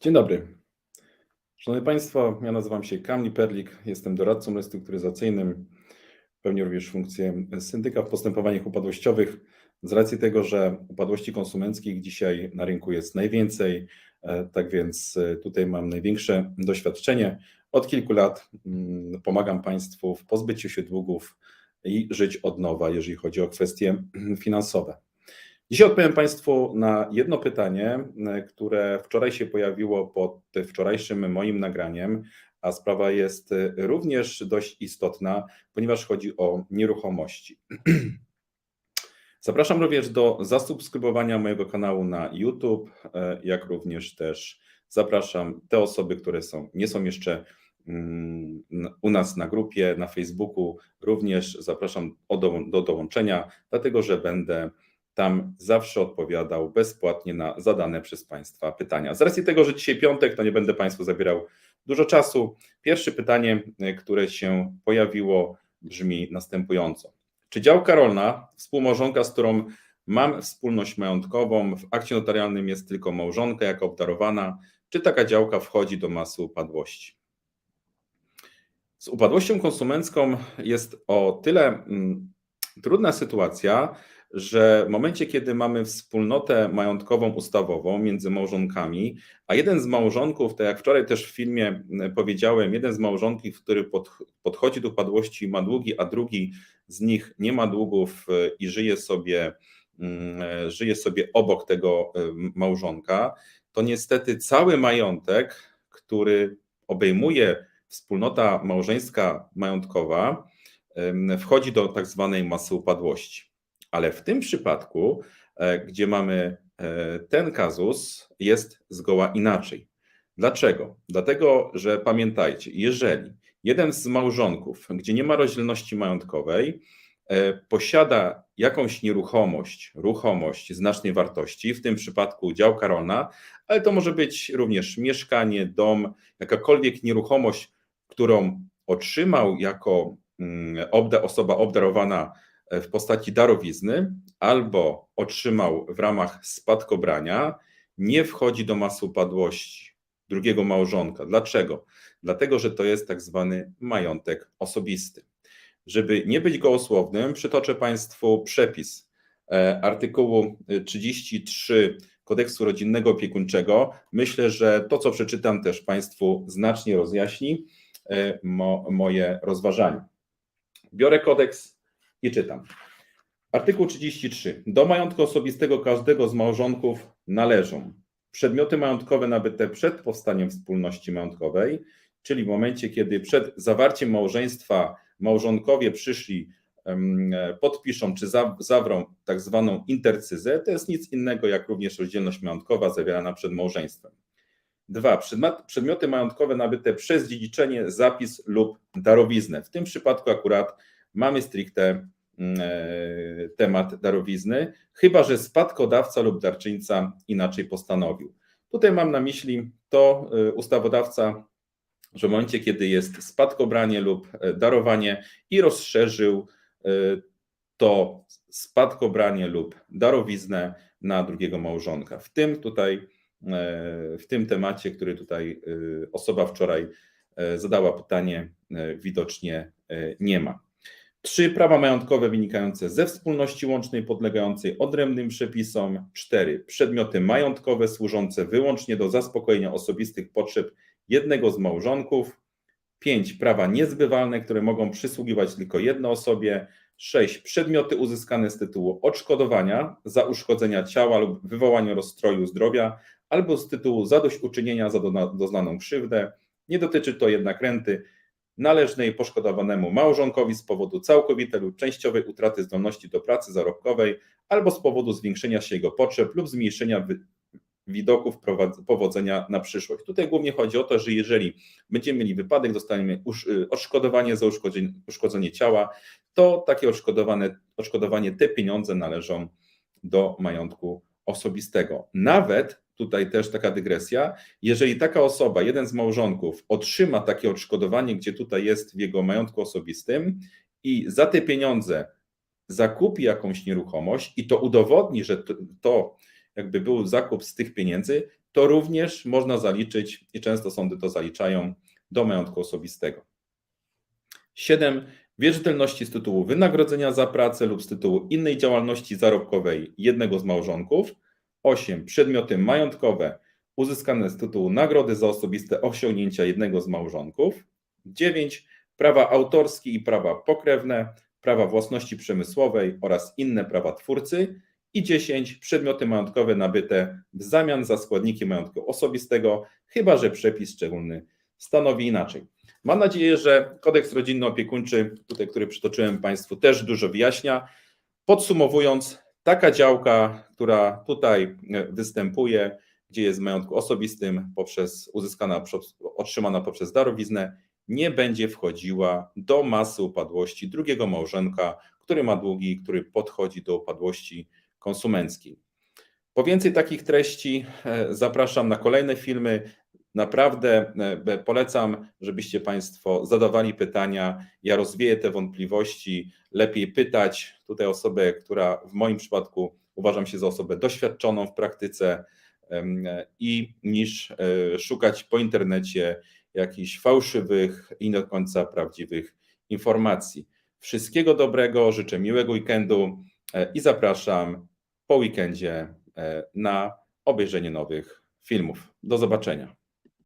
Dzień dobry. Szanowni Państwo, ja nazywam się Kamil Perlik, jestem doradcą restrukturyzacyjnym, pełnię również funkcję syndyka w postępowaniach upadłościowych. Z racji tego, że upadłości konsumenckich dzisiaj na rynku jest najwięcej, e, tak więc e, tutaj mam największe doświadczenie. Od kilku lat mm, pomagam Państwu w pozbyciu się długów i żyć od nowa, jeżeli chodzi o kwestie finansowe. Dzisiaj odpowiem Państwu na jedno pytanie, e, które wczoraj się pojawiło pod wczorajszym moim nagraniem, a sprawa jest e, również dość istotna, ponieważ chodzi o nieruchomości. Zapraszam również do zasubskrybowania mojego kanału na YouTube, e, jak również też zapraszam te osoby, które są, nie są jeszcze mm, u nas na grupie, na Facebooku, również zapraszam do, do dołączenia, dlatego że będę tam zawsze odpowiadał bezpłatnie na zadane przez Państwa pytania. Z racji tego, że dzisiaj piątek, to nie będę Państwu zabierał dużo czasu. Pierwsze pytanie, e, które się pojawiło, brzmi następująco. Czy działka rolna, współmałżonka, z którą mam wspólność majątkową, w akcie notarialnym jest tylko małżonka jako obdarowana, czy taka działka wchodzi do masy upadłości? Z upadłością konsumencką jest o tyle mm, trudna sytuacja, że w momencie, kiedy mamy wspólnotę majątkową ustawową między małżonkami, a jeden z małżonków, tak jak wczoraj też w filmie powiedziałem, jeden z małżonków, który pod, podchodzi do upadłości ma długi, a drugi z nich nie ma długów e, i żyje sobie, e, żyje sobie obok tego e, małżonka, to niestety cały majątek, który obejmuje wspólnota małżeńska majątkowa, wchodzi do tak zwanej masy upadłości. Ale w tym przypadku, e, gdzie mamy e, ten kazus, jest zgoła inaczej. Dlaczego? Dlatego, że pamiętajcie, jeżeli jeden z małżonków, gdzie nie ma rozdzielności majątkowej, e, posiada jakąś nieruchomość, ruchomość znacznej wartości, w tym przypadku działka rolna, ale to może być również mieszkanie, dom, jakakolwiek nieruchomość, którą otrzymał jako mm, osoba obdarowana w postaci darowizny albo otrzymał w ramach spadkobrania, nie wchodzi do masy upadłości drugiego małżonka. Dlaczego? Dlatego, że to jest tak zwany majątek osobisty. Żeby nie być gołosłownym, przytoczę Państwu przepis e, artykułu 33 kodeksu rodzinnego opiekuńczego. Myślę, że to, co przeczytam, też Państwu znacznie rozjaśni e, mo, moje rozważania. Biorę kodeks i czytam. Artykuł 33. Do majątku osobistego każdego z małżonków należą przedmioty majątkowe nabyte przed powstaniem wspólności majątkowej, czyli w momencie, kiedy przed zawarciem małżeństwa małżonkowie przyszli, podpiszą czy zawrą tak zwaną intercyzę, to jest nic innego jak również rozdzielność majątkowa zawierana przed małżeństwem. Dwa, przedmioty majątkowe nabyte przez dziedziczenie, zapis lub darowiznę. W tym przypadku akurat mamy stricte mm, e, temat darowizny, chyba że spadkodawca lub darczyńca inaczej postanowił. Tutaj mam na myśli to e, ustawodawca, że w momencie, kiedy jest spadkobranie lub e, darowanie i rozszerzył to spadkobranie lub darowiznę na drugiego małżonka. W tym tutaj, w tym temacie, który tutaj osoba wczoraj zadała pytanie, widocznie nie ma. Trzy prawa majątkowe wynikające ze wspólności łącznej podlegającej odrębnym przepisom. Cztery przedmioty majątkowe służące wyłącznie do zaspokojenia osobistych potrzeb jednego z małżonków. Pięć prawa niezbywalne, które mogą przysługiwać tylko jednej osobie. Sześć przedmioty uzyskane z tytułu odszkodowania za uszkodzenia ciała lub wywołanie rozstroju zdrowia albo z tytułu zadośćuczynienia za doznaną krzywdę. Nie dotyczy to jednak renty należnej poszkodowanemu małżonkowi z powodu całkowitej lub częściowej utraty zdolności do pracy zarobkowej albo z powodu zwiększenia się jego potrzeb lub zmniejszenia widoków powodzenia na przyszłość. Tutaj głównie chodzi o to, że jeżeli będziemy mieli wypadek, dostaniemy y, odszkodowanie za uszkodzenie, uszkodzenie ciała, to takie odszkodowane, odszkodowanie, te pieniądze należą do majątku osobistego. Nawet tutaj też taka dygresja, jeżeli taka osoba, jeden z małżonków otrzyma takie odszkodowanie, gdzie tutaj jest w jego majątku osobistym i za te pieniądze zakupi jakąś nieruchomość i to udowodni, że to, to jakby był zakup z tych pieniędzy, to również można zaliczyć i często sądy to zaliczają do majątku osobistego. 7. Wierzytelności z tytułu wynagrodzenia za pracę lub z tytułu innej działalności zarobkowej jednego z małżonków. 8. Przedmioty majątkowe uzyskane z tytułu nagrody za osobiste osiągnięcia jednego z małżonków. 9. Prawa autorskie i prawa pokrewne, prawa własności przemysłowej oraz inne prawa twórcy. I 10. Przedmioty majątkowe nabyte w zamian za składniki majątku osobistego, chyba że przepis szczególny stanowi inaczej. Mam nadzieję, że kodeks rodzinny opiekuńczy, tutaj, który przytoczyłem Państwu, też dużo wyjaśnia. Podsumowując, taka działka, która tutaj e, występuje, gdzie jest w majątku osobistym poprzez uzyskana, otrzymana poprzez darowiznę, nie będzie wchodziła do masy upadłości drugiego małżonka, który ma długi, który podchodzi do upadłości konsumenckiej. Po więcej takich treści e, zapraszam na kolejne filmy. Naprawdę e, polecam, żebyście Państwo zadawali pytania. Ja rozwieję te wątpliwości. Lepiej pytać tutaj osobę, która w moim przypadku uważam się za osobę doświadczoną w praktyce i niż e, szukać po internecie jakichś fałszywych i nie do końca prawdziwych informacji. Wszystkiego dobrego, życzę miłego weekendu e, i zapraszam po weekendzie na obejrzenie nowych filmów. Do zobaczenia.